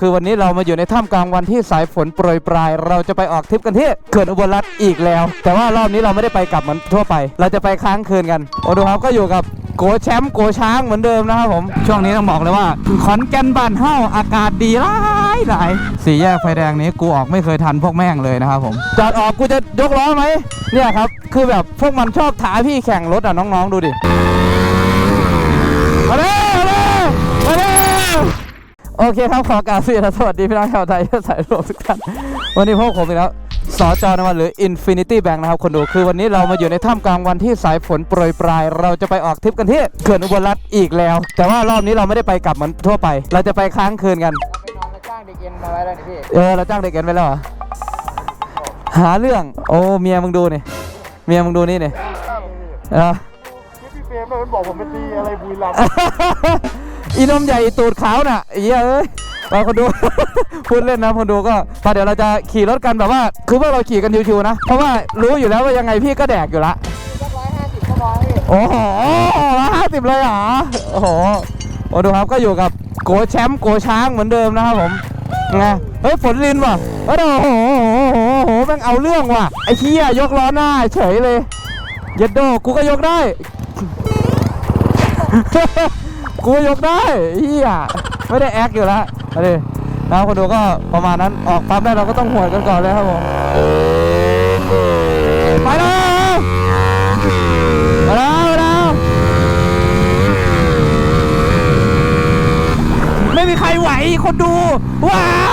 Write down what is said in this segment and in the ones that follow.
คือวันนี้เรามาอยู่ในท่ามกลางวันที่สายฝนโปรยปลาย เราจะไปออกทริปกันที่เขื่อนอุบลรัตน์อีกแล้ว แต่ว่ารอบนี้เราไม่ได้ไปกลับเหมือนทั่วไป เราจะไปค้างคืนกัน โอ้ดูครับก็อยู่กับโกแชมป์โกช้างเหมือนเดิมนะครับผม ช่วงนี้ต้องบอกเลยว่าขอนแก่นบ้านเฮ้าอากาศดีหลายหลายสี่แยกไฟแดงนี้กูออกไม่เคยทันพวกแม่งเลยนะครับผมจอดออกกูจะยกล้อไหมเนี่ยครับคือแบบพวกมันชอบท้าพี่แข่งรถอะน้องๆดูดิมาเร็วมาเร็วมาเร็ว โอเคครับขอกราบสวัสดีพี่น้องชาวไทยสายรวมทุกท่านวันนี้พวกผมอีกแล้วสจนวันหรือ Infinity Bank นะครับคนดูคือวันนี้เรามาอยู่ในท่ามกลางวันที่สายฝนโปรยปลาย เราจะไปออกทริปกันที่เขื่อนอุบลรัตน์อีกแล้ว แต่ว่ารอบนี้เราไม่ได้ไปกลับเหมือนทั่วไป เราจะไปค้างคืนกันไปนอนแล้วจ้างเด็กเอ็นมาไว้แล้วนี่พี่เออเราจ้างเด็กเอ็นไปแล้วเหรอหาเรื่องโอ้เมียมึงดูนี่เมียมึงดูนี่นี่เออพี่เฟรมมันบอกผมไปตีอะไรบุรีรัมย์ อีนมใหญ่อีตูดขาวน่ะไอ้เหี้ยเอ้ยมาคนดู พูดเล่นนะคนดูก็พอเดี๋ยวเราจะขี่รถกันแบบว่า คือพวกเราขี่กันชิวๆนะ เพราะว่ารู้อยู่แล้วว่ายังไงพี่ก็แดกอยู่ละสักร้อยห้าสิบก็พอพี่โอ้โหห้าสิบเลยเหรอ โอ้โหโอ้ดูครับก็อยู่กับโกแชมป์โกช้างเหมือนเดิมนะครับผมไงเฮ้ยฝนลินว่ะเอ้ยโอ้โหโอ้โหโอ้โหแม่งเอาเรื่องว่ะไอ้เชี่ยยกล้อหน้าเฉยเลยเย็ดโดกูก็ยกได้ กูยกได้เฮียไม่ได้แอคอยู่แล้วเอาดินะคนดูก็ประมาณนั้นออกปั๊มได้เราก็ต้องหวดกันก่อนเลยครับผมไปแล้วไปแล้วไปแล้วไม่มีใครไหวคนดูว้าว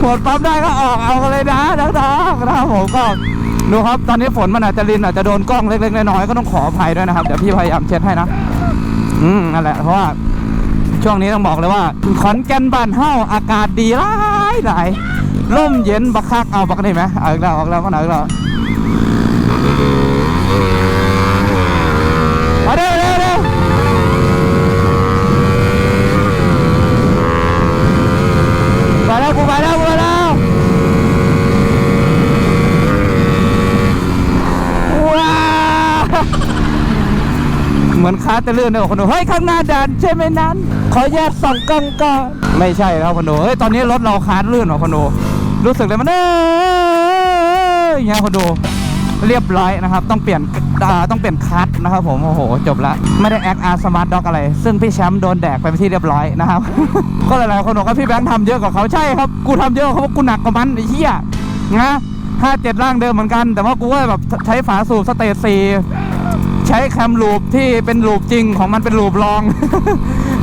หมดปั๊มได้ก็ออกเอากันเลยนะทั้งทานะครับผมก็ ดูครับตอนนี้ฝนมันอาจจะรินอาจจะโดนกล้องเล็กๆน้อยๆก็ต้องขออภัยด้วยนะครับเดี๋ยวพี่พยายามเช็ดให้นะอืมนั่นแหละเพราะว่าช่วงนี้ต้องบอกเลยว่าขอนแก่นบ้านเฮ้าอากาศดีหลายหลายร่มเย็นบักคักเอาบักนี่ไหมเอาอีกแล้วเอาอีกแล้วก็หน่อยอีกแล้วมาเร็วเร็วเร็วมาแล้วกูมาแล้วกูมาแล้วว้าว เหมือนคา จะเลื่อนเลยคนดูเฮ้ยข้างหน้าด่านใช่ไหมนั้น ขอแยกส่องกล้องก่อนไม่ใช่แล้วคนดูเฮ้ยตอนนี้รถเราคาดเลื่อนว่ะคนดูรู้สึกเลยมันเอ้ยอย่างเงี้ยคนดูเรียบร้อยนะครับ ต้องเปลี่ยนอ่าต้องเปลี่ยนคัทนะครับผมโอ้โห จบละไม่ได้แอคอาร์สมาร์ทด็อกอะไร ซึ่งพี่แชมป์โดนแดกไปเป็นที่เรียบร้อยนะครับ ก็หลายๆคนบอกว่าพี่แบงค์ทำเยอะกว่าเขาใช่ครับ กูทำเยอะเพราะว่ากูหนักกว่ามันไอ้เหี้ยนะห้าเจ็ดร่างเดิมเหมือนกัน แต่ว่ากูก็แบบใช้ฝาสูบสเตจสี่ ช้แคมลูปที่เป็นลูปจริงของมันเป็นลูปรอง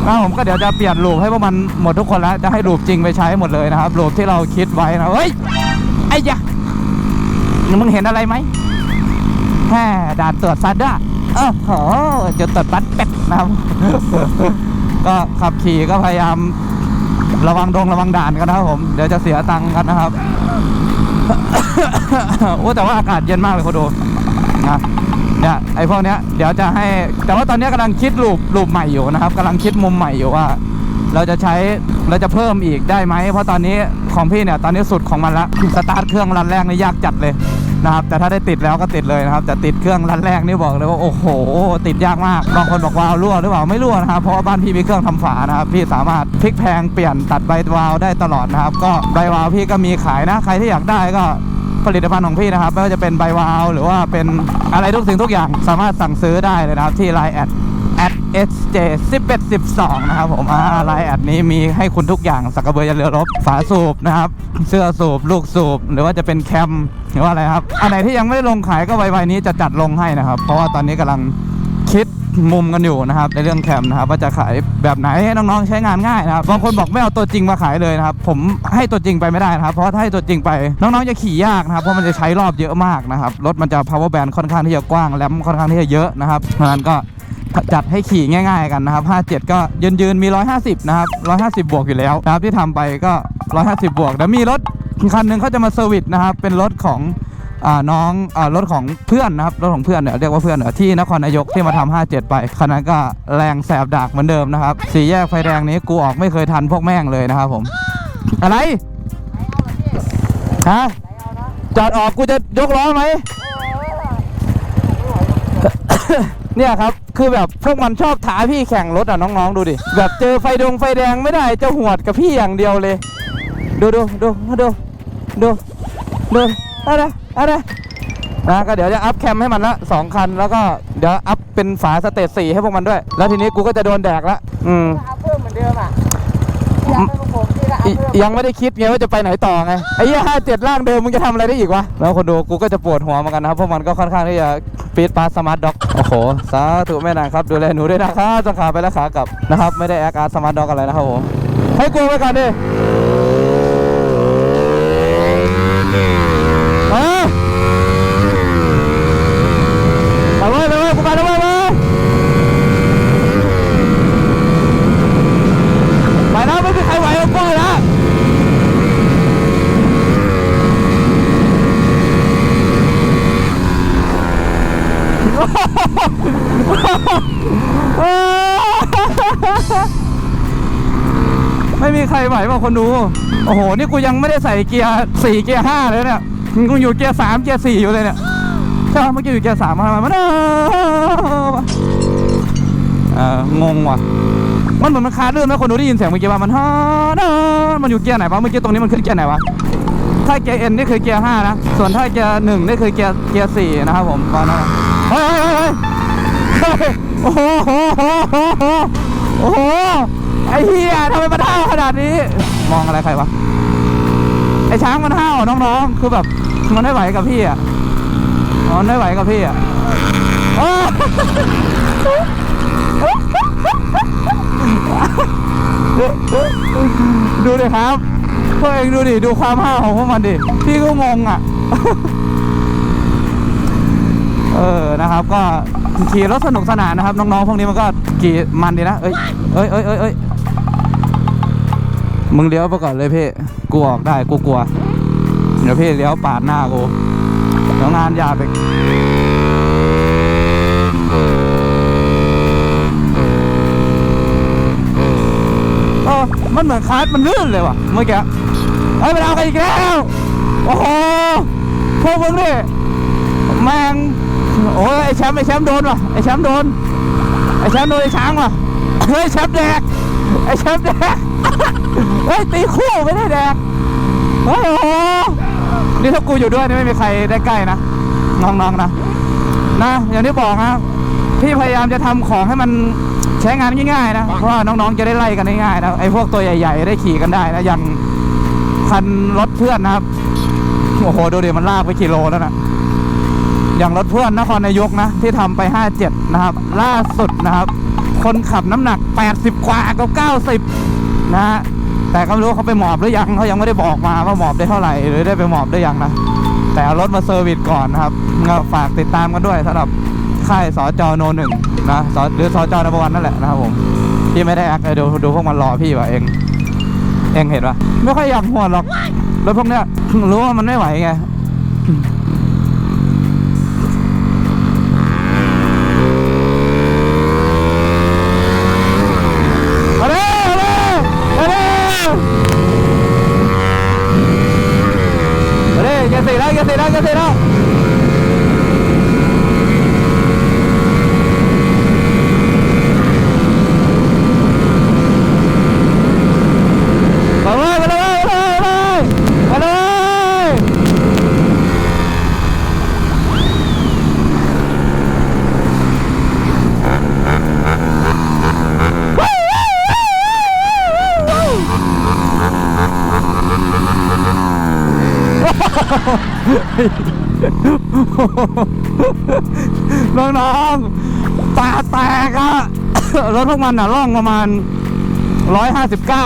นะผมก็เดี๋ยวจะเปลี่ยนลูปให้พวกมันหมดทุกคนแล้วจะให้ลูปจริงไปใช้หมดเลยนะครับลูปที่เราคิดไว้นะเฮ้ยไอ้ยะมึงเห็นอะไรไหมแค่ด่านตรวจซัดอะเออโหจะตรวจบัตรเป็ดนะครับ ก็ขับขี่ก็พยายามระวังดงระวังด่านกันนะครับผมเดี๋ยวจะเสียตังค์กันนะครับโอ้แต่ว่าอากาศเย็นมากเลยคุณดูนะ เนี่ยไอพวกเนี้ยเดี๋ยวจะให้แต่ว่าตอนนี้ยกำลังคิดรูปรูปใหม่อยู่นะครับกำลังคิดมุมใหม่อยู่ว่า เราจะใช้เราจะเพิ่มอีกได้ไหมเพราะตอนนี้ของพี่เนี่ยตอนนี้สุดของมันละสตาร์ทเครื่องรันแรกนี่ยากจัดเลยนะครับแต่ถ้าได้ติดแล้วก็ติดเลยนะครับแต่ติดเครื่องรันแรกนี่บอกเลยว่าโอ้โห ติดยากมากบางคนบอกวาล์วรั่วหรือเปล่าไม่รั่วนะครับเพราะว่าบ้านพี่มีเครื่องทำฝานะครับพี่สามารถพลิกแพงเปลี่ยนตัดใบวาล์วได้ตลอดนะครับก็ใบวาล์วพี่ก็มีขายนะใครที่อยากได้ก็ ผลิตภัณฑ์ของพี่นะครับ ไม่ว่าจะเป็นใบวาวหรือว่าเป็นอะไรทุกสิ่งทุกอย่างสามารถสั่งซื้อได้เลยนะครับ ที่ Line แอด at sj 11 12 นะครับผมอ่าไลน์แอดนี้มีให้คุณทุกอย่างสักกระเบือยันเรือรบฝาสูบนะครับ เสื้อสูบ ลูกสูบ หรือว่าจะเป็นแคม หรือว่าอะไรครับ อันไหนที่ยังไม่ได้ลงขายก็ไวๆนี้จะจัดลงให้นะครับ เพราะว่าตอนนี้กำลังคิด มุมกันอยู่นะครับในเรื่องแคมนะครับว่าจะขายแบบไหนให้น้องๆใช้งานง่ายนะครับบางคนบอกไม่เอาตัวจริงมาขายเลยนะครับผมให้ตัวจริงไปไม่ได้นะครับเพราะถ้าให้ตัวจริงไปน้องๆจะขี่ยากนะครับเพราะมันจะใช้รอบเยอะมากนะครับรถมันจะ power band ค่อนข้างที่จะกว้างแรมค่อนข้างที่จะเยอะนะครับเพราะนั้นก็จัดให้ขี่ง่าย ๆ กันนะครับ 57 ก็ยืนยืนๆมี 150 นะครับ 150 บวกอยู่แล้วนะครับที่ทำไปก็ 150 บวกแล้วมีรถคันหนึ่งเขาจะมาเซอร์วิสนะครับเป็นรถของ น้องอรถของเพื่อนนะครับรถของเพื่อนเนี่ยเรียกว่าเพื่อนเหรอที่นครนายกที่มาทำ57 ไปคันนั้นก็แรงแสบดากเหมือนเดิมนะครับสี่แยกไฟแดงนี้กูออกไม่เคยทันพวกแม่งเลยนะครับผม อะไรฮะจอดออกกูจะยกล้อไหมเนี่ยครับ คือแบบพวกมันชอบท้าพี่แข่งรถอะน้องๆดูดิ แบบเจอไฟดงไฟแดงไม่ได้จะหวดกับพี่อย่างเดียวเลย ดูดูดูดูดูดูอะไร อะไรนะก็เดี๋ยวจะอัพแคมให้มันละสองคัน แล้วก็เดี๋ยวอัพเป็นฝาสเตจสี่ให้พวกมันด้วย แล้วทีนี้กูก็จะโดนแดกละอืมอัพเพิ่มเหมือนเดิมอะอยากให้พวกผมที่ก็อัพอิเพิ่มยังไม่ได้คิดไงว่าจะไปไหนต่อไงไอ้เหี้ยห้าเจ็ดร่างเดิมมึงจะทำอะไรได้อีกวะแล้วคนดูกูก็จะปวดหัวเหมือนกันนะครับเพราะมันก็ค่อนข้างที่จะปีดปาสมาร์ทด็อกโอ้โหสาธุแม่นางครับดูแลหนูด้วยนะครับจะขาไปแล้วขากลับนะครับไม่ได้แอคอาร์สมาร์ทด็อกอะไรนะครับผมให้กูไปก่อนดิมาไปเว้ยไปเว้ยกูไปแล้วเว้ยไปไปแล้วไม่มีใครไหวกับกูแล้ว ไม่มีใครไหวป่ะคนดู โอ้โห นี่กูยังไม่ได้ใส่เกียร์สี่เกียร์ห้าเลยเนี่ยกูอยู่เกียร์สามเกียร์สี่อยู่เลยเนี่ยใช่เมื่อกี้อยู่เกียร์สามมามันเอองงว่ะ มันเหมือนมันคาเรื่องนะคนดูได้ยินเสียงเมื่อกี้ว่ามันฮามันอยู่เกียร์ไหนวะ เมื่อกี้ตรงนี้มันขึ้นเกียร์ไหนวะ ถ้าเกียร์เอ็นนี่คือเกียร์ห้านะ ส่วนถ้าเกียร์หนึ่งนี่คือเกียร์เกียร์สี่นะครับผมตอนนั้น โอ้โหโอ้โหโอ้โหโอ้โหไอ้เหี้ยทำไมมันห้าวขนาดนี้ มองอะไรใครวะไอ้ช้างมันห้าวน้องๆคือแบบมันไม่ไหวกับพี่อะมันไม่ไหวกับพี่อะดูดิครับพวกเองดูดิดูความห้าวของพวกมันดิพี่ก็งงอะ เออนะครับก็ขี่รถสนุกสนานนะครับ น้องๆพวกนี้มันก็ขี่มันดีนะเอ้ยเอ้ยเอ้ยเอ้ยเอ้ยมึงเลี้ยวไปก่อนเลยพี่กูออกได้กูกลัวเดี๋ยวพี่เลี้ยวปาดหน้ากูเดี๋ยวงานยาไปเออมันเหมือนคาร์ดมันลื่นเลยว่ะเมื่อกี้เฮ้ยมันเอากันอีกแล้ว โอ้โหพวกมึงนี่แมง โอ้ยไอแชมป์ไอแชมป์โดนว่ะไอแชมป์โดนไอแชมป์โดนไอช้างว่ะเฮ้ยแชมป์แดกไอแชมป์แดกเฮ้ยตีคู่ไม่ได้แดกโอ้โหนี่ถ้ากูอยู่ด้วยนี่ไม่มีใครได้ใกล้นะน้องๆนะนะอย่างที่บอกนะพี่พยายามจะทำของให้มันใช้งานง่ายๆนะเพราะว่าน้องๆจะได้ไล่กันง่ายๆนะไอพวกตัวใหญ่ๆได้ขี่กันได้นะอย่างคันรถเพื่อนนะครับโอ้โหดูดิมันลากไปกิโลแล้วนะ อย่างรถเพื่อนนครนายกนะ ที่ทำไป 57 นะครับ ล่าสุดนะครับ คนขับน้ำหนัก 80 กว่ากับ90 นะฮะแต่ก็ไม่รู้เขาไปหมอบหรือยังเขายังไม่ได้บอกมาว่าหมอบได้เท่าไหร่หรือได้ไปหมอบได้ยังนะ แต่เอารถมาเซอร์วิสก่อนนะครับก็ฝากติดตามกันด้วยสำหรับค่ายสจโนหนึ่งนะสหรือสจนบวันนั่นแหละนะครับผมพี่ไม่ได้แอคเลยดูดูพวกมันรอพี่ว่ะเอง เองเห็นปะไม่ค่อยอยากหัวหรอกรถพวกเนี้ยรู้ว่ามันไม่ไหวไง เอาเลยเอาเลยเอาเลยเอาเลยแกสี่แล้วแกสี่แล้วแกสี่แล้วไปเลยไปเลยไปเลยไปเลย น้องๆตาแตกอะรถพวกมันอะล่องประมาณร้อยห้าสิบเก้า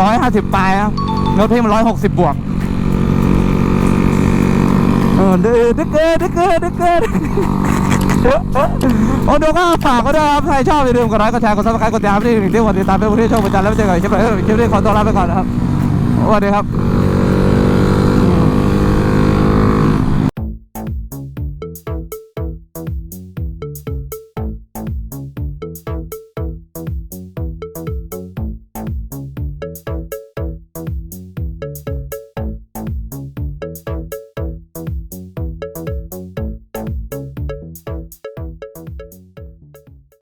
ร้อยห้าสิบปลายนะรถพี่มันร้อยหกสิบบวกเออดึกดึกเกินดึกเกินดึกเกินโอ้ดูก็ฝากก็ได้ครับใครชอบอย่าลืมกดไลค์กดแชร์กดซับสไครต์กดติดตามที่หนึ่งที่กดติดตามเป็นผู้ที่ชมประจำแล้วไม่เจอกันใช่นไหมคลิปนี้ขอตัวลาไปก่อนนะครับสวัสดีครับ